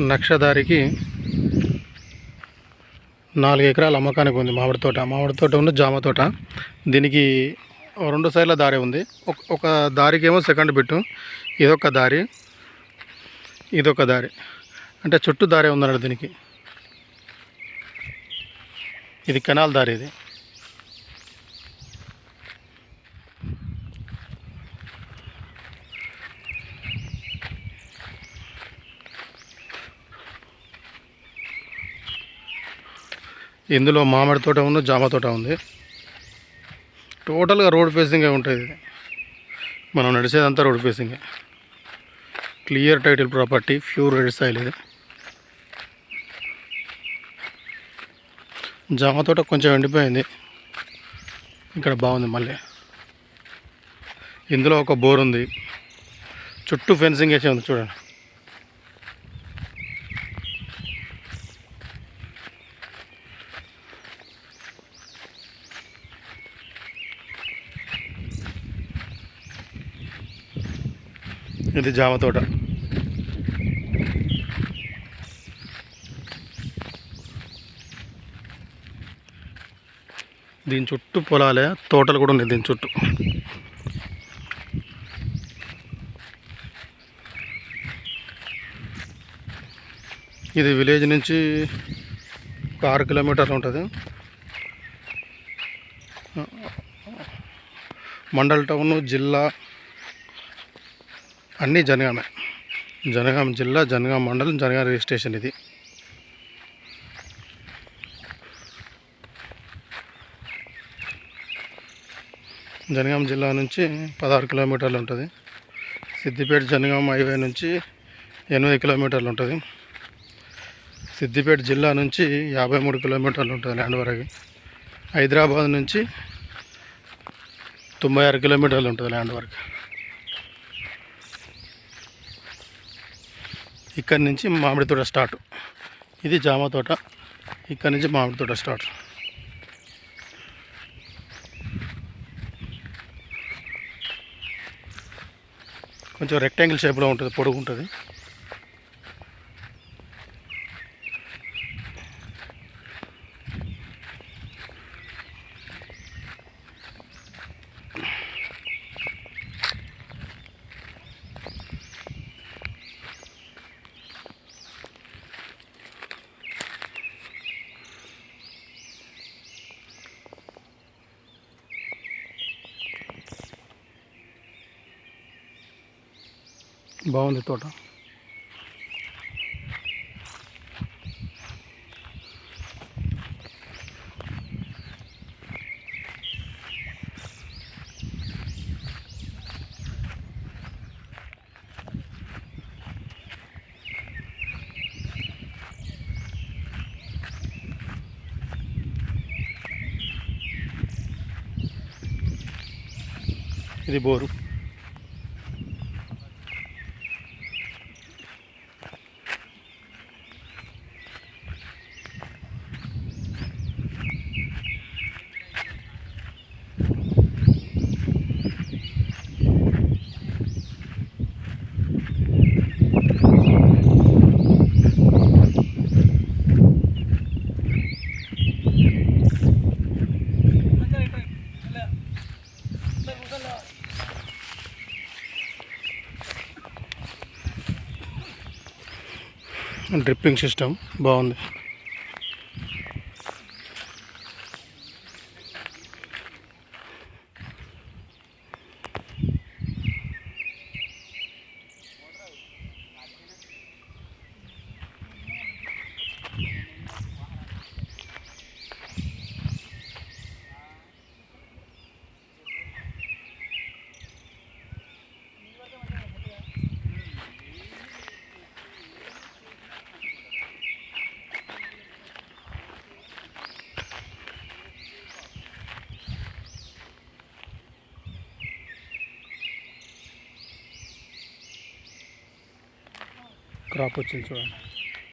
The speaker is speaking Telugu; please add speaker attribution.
Speaker 1: నక్షదారికి నాలుగు ఎకరాల అమ్మకానికి ఉంది మామిడి తోట. మామిడి తోట ఉన్న జామ తోట. దీనికి రెండు సైడ్ల దారి ఉంది. ఒక దారికేమో సెకండ్ బిట్టు. ఇదొక దారి. ఇదొక దారి. అంటే చుట్టూ దారి ఉందన్నాడు దీనికి. ఇది కెనాల్ దారి ఇది. ఇందులో మామిడి తోట ఉంది జామ తోట ఉంది. టోటల్గా రోడ్ ఫేసింగే ఉంటుంది మనం నడిచేదంతా road ఫేసింగే clear title property pure red soil ఇది. జామ తోట కొంచెం ఎండిపోయింది. ఇక్కడ బాగుంది మళ్ళీ. ఇందులో ఒక బోర్ ఉంది. చుట్టూ ఫెన్సింగ్ వేసి ఉంది చూడండి. ఇది జామ తోట. దీని చుట్టూ పొలాలే తోటలు కూడా ఉన్నాయి దీని చుట్టూ. ఇది విలేజ్ నుంచి ఒక ఆరు కిలోమీటర్లు ఉంటుంది. మండల్ టౌన్ జిల్లా అన్నీ జనగామే. జనగాం జిల్లా జనగాం మండలం జనగాం రిజిస్ట్రేషన్ ఇది. జనగాం జిల్లా నుంచి పదహారు కిలోమీటర్లు ఉంటుంది. సిద్దిపేట జనగాం హైవే నుంచి ఎనిమిది కిలోమీటర్లు ఉంటుంది. సిద్దిపేట జిల్లా నుంచి యాభై మూడు కిలోమీటర్లు ఉంటుంది ల్యాండ్ వరకు. హైదరాబాద్ నుంచి తొంభై ఆరు కిలోమీటర్లు ఉంటుంది ల్యాండ్ వరకు. ఇక్కడి నుంచి మామిడి తోట స్టార్ట్ ఇది జామ తోట. ఇక్కడి నుంచి మామిడి తోట స్టార్ట్ కొంచెం రెక్టాంగిల్ షేప్లో ఉంటుంది పొడుగు ఉంటుంది. బాగుంది తోట. ఇది బోరు. డ్రిప్పింగ్ సిస్టమ్ బాగుంది. క్రాప్ వచ్చింది చూడండి.